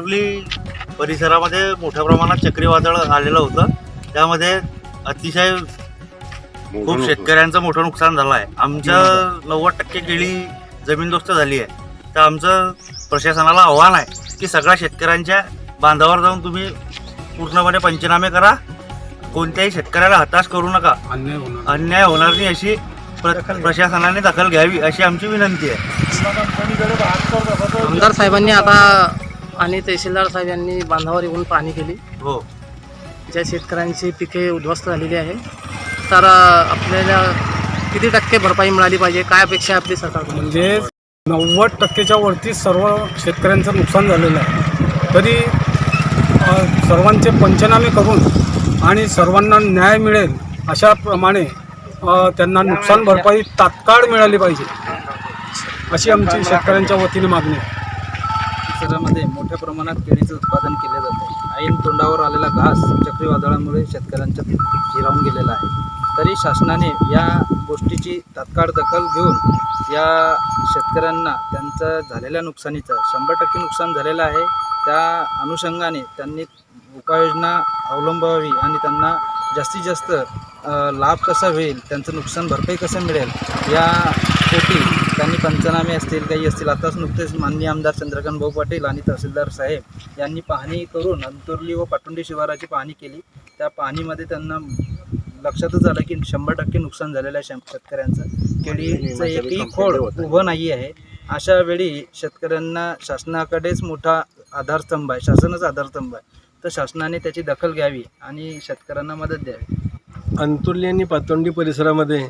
कुर्ली परिसरामध्ये मोठ्या प्रमाणात चक्रीवादळ आलेलं होतं. त्यामध्ये अतिशय खूप शेतकऱ्यांचं मोठं नुकसान झालं आहे. आमचं नव्वद टक्के केळी जमीनदोस्त झाली आहे. तर आमचं प्रशासनाला आव्हान आहे की सगळ्या शेतकऱ्यांच्या बांधावर जाऊन तुम्ही पूर्णपणे पंचनामे करा. कोणत्याही शेतकऱ्याला हताश करू नका. अन्याय होणार नाही. अशी प्र- प्रशासनाने दखल घ्यावी अशी आमची विनंती आहे. आमदार साहेबांनी आता आणि तहसीलदार साहेब यांनी बांधावर येऊन पाहणी केली. हो. ज्या शेतकऱ्यांची पिके उद्ध्वस्त झालेली आहे तर आपल्याला किती टक्के भरपाई मिळाली पाहिजे? काय अपेक्षा आहे आपली सरकारकडून? म्हणजे नव्वद टक्केच्या वरती सर्व शेतकऱ्यांचं नुकसान झालेलं आहे. तरी अ, सर्वांचे पंचनामे करून आणि सर्वांना न्याय मिळेल अशाप्रमाणे अ, त्यांना नुकसान भरपाई तात्काळ मिळाली पाहिजे अशी आमची शेतकऱ्यांच्या वतीने मागणी आहे. परिसरामध्ये मोठ्या प्रमाणात केळीचं उत्पादन केले जाते. ऐन तोंडावर आलेला घास चक्रीवादळामुळे शेतकऱ्यांच्या हिरावून गेलेला आहे. तरी शासनाने या गोष्टीची तात्काळ दखल घेऊन या शेतकऱ्यांना त्यांचं झालेल्या नुकसानीचं शंभर टक्के नुकसान झालेलं आहे. त्या अनुषंगाने त्यांनी उपाययोजना अवलंबावी आणि त्यांना जास्तीत जास्त लाभ कसा होईल त्यांचं नुकसान भरपाई कसं मिळेल या पोटी त्यांनी पंचनामे असतील काही असतील आताच नुकतेच माननीय आमदार चंद्रकांत भाऊ पाटील आणि तहसीलदार साहेब यांनी पाहणी करून अंतुर्ली व पाटुंडी शिवाराची पाहणी केली. त्या पाहणीमध्ये त्यांना लक्षातच आलं की शंभर टक्के नुकसान झालेलं आहे शेतकऱ्यांचं. केळीचं एकही खोड उभं नाही आहे. अशा वेळी शेतकऱ्यांना शासनाकडेच मोठा आधारस्तंभ आहे शासनच आधारस्तंभ आहे. तर शासनाने त्याची दखल घ्यावी आणि शेतकऱ्यांना मदत द्यावी. अंतुर्ली आणि पातोंडी परिसरामध्ये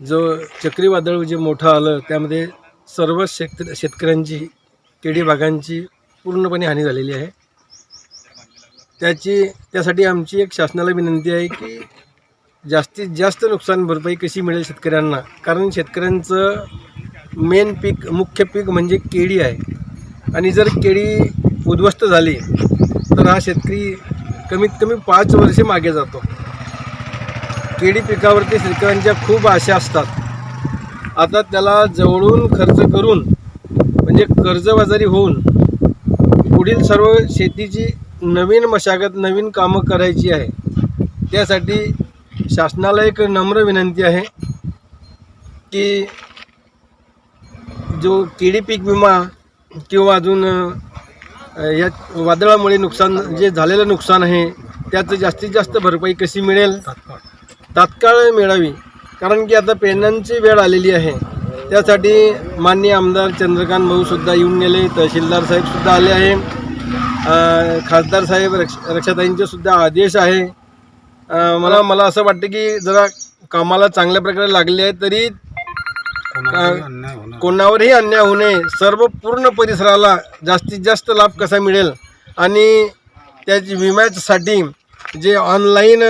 जो चक्रीवादळ जे मोठं आलं त्यामध्ये सर्व शेत शेतकऱ्यांची केळी भागांची पूर्णपणे हानी झालेली आहे. त्याची त्यासाठी आमची एक शासनाला विनंती आहे की जास्तीत जास्त नुकसान भरपाई कशी मिळेल शेतकऱ्यांना? कारण शेतकऱ्यांचं मेन पीक मुख्य पीक म्हणजे केळी आहे. आणि जर केळी उद्ध्वस्त झाली तर हा शेतकरी कमीत कमी पाच वर्षे मागे जातो. केळी पिकावरती शेतकऱ्यांच्या खूप आशा असतात. आता त्याला जवळून खर्च करून म्हणजे कर्जबाजारी होऊन पुढील सर्व शेतीची नवीन मशागत नवीन कामं करायची आहे. त्यासाठी शासनाला एक नम्र विनंती आहे की जो केळी पीक विमा किंवा अजून या वादळामुळे नुकसान जे झालेलं नुकसान आहे त्याचं जास्तीत जास्त भरपाई कशी मिळेल? तात्काळ. तात्काळ मिळावी. कारण की आता पेरण्यांची वेळ आलेली आहे. त्यासाठी माननीय आमदार चंद्रकांत भाऊसुद्धा येऊन गेले तहसीलदार साहेबसुद्धा आले आहे. खासदार साहेब रक्ष रक्षाताईंचे सुद्धा आदेश आहे. मला मला असं वाटतं की जरा कामाला चांगल्या प्रकारे लागले आहे तरी अन्याय होणार. कोणावरही अन्याय होऊ नये. सर्व पूर्ण परिसराला जास्तीत जास्त लाभ कसा मिळेल? आणि त्याची विम्यासाठी जे ऑनलाईन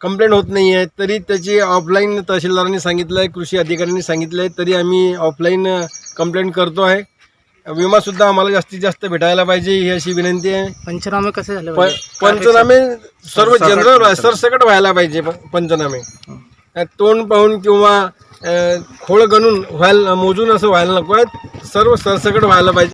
कंप्लेंट होत नाही आहे तरी त्याची ऑफलाईन तहसीलदारांनी सांगितलं आहे कृषी अधिकाऱ्यांनी सांगितलं आहे तरी आम्ही ऑफलाईन कंप्लेंट करतो आहे. विमासुद्धा आम्हाला जास्तीत जास्त भेटायला पाहिजे ही अशी विनंती आहे. पंचनामे कसे झाले प- पाहिजे? आहे? पंचनामे सर्व जनरल सरसकट व्हायला पाहिजे प- पंचनामे. तोंड पाहून किंवा खोळ गणून व्हायला मोजून असं व्हायला नको. आहेत सर्व सरसकट व्हायला पाहिजे.